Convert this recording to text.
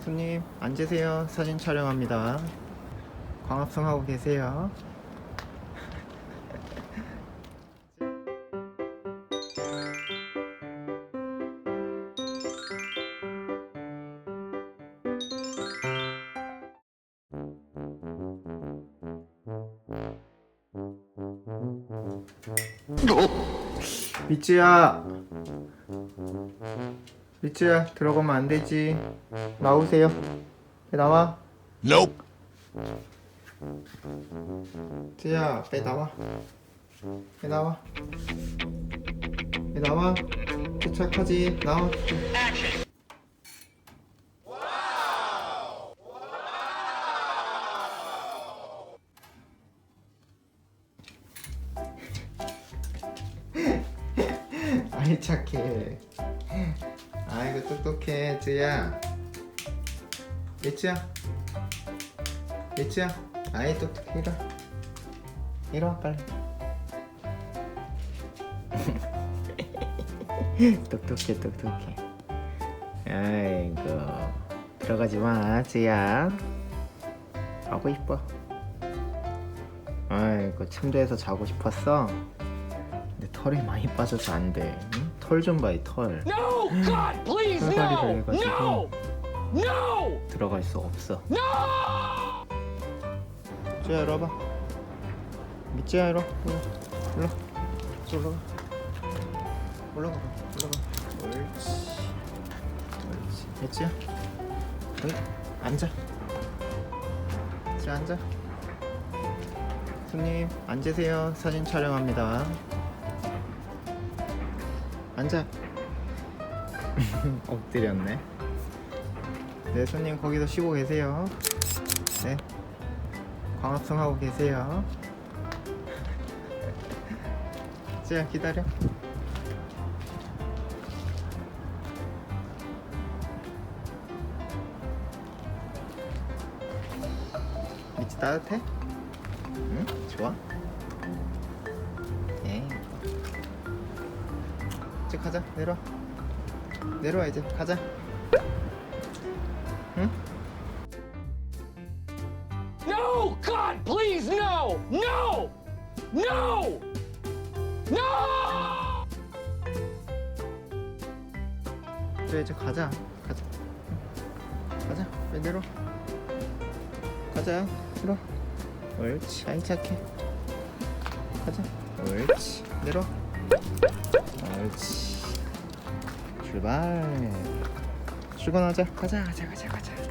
손님 앉으세요. 사진 촬영합니다. 광합성 하고 계세요. 미츠야 미츠야 들어가면 안 되지. 나오세요. 나와? Nope. 미츠야 빨리 나와? 빨리 나와? 빨리 나와? 도착하지. 나와. 아이 착해 아이고 똑똑해 쯔야. 예츠야. 예츠야. 아이 똑똑해. 이리 와. 빨리. 똑똑해 똑똑해. 아이고. 들어가지 마 쯔야. 하고 이뻐. 아이고 침대에서 자고 싶었어? 근데 털이 많이 빠져서 안돼 털 좀 봐 이 털. No! God, please, no! 해가지고 No! No! 들어갈 수 없어. No! 쯔야 이리 와봐. 미쯔야 이리 와. 일로 올라가. 올라가 올라가. 옳지. 옳지. 미쯔야 여기 앉아. 쯔야 앉아. 손님 앉으세요. 사진 촬영합니다 앉아 엎드렸네 네 손님 거기서 쉬고 계세요 네 광합성 하고 계세요. 쯔야 기다려. 밑이 따뜻해? 응? 좋아? 이제 가자. 내려와. 내려와 이제 가자. 응? No! God, please, no! No! No! No! 이제 이제 가자. 가자. 가자. 빨리 내려. 가자. 내려. 옳지. 아이 착해. 가자. 옳지. 내려. 옳지. 출발. 출근하자. 가자. 가자. 가자. 가자.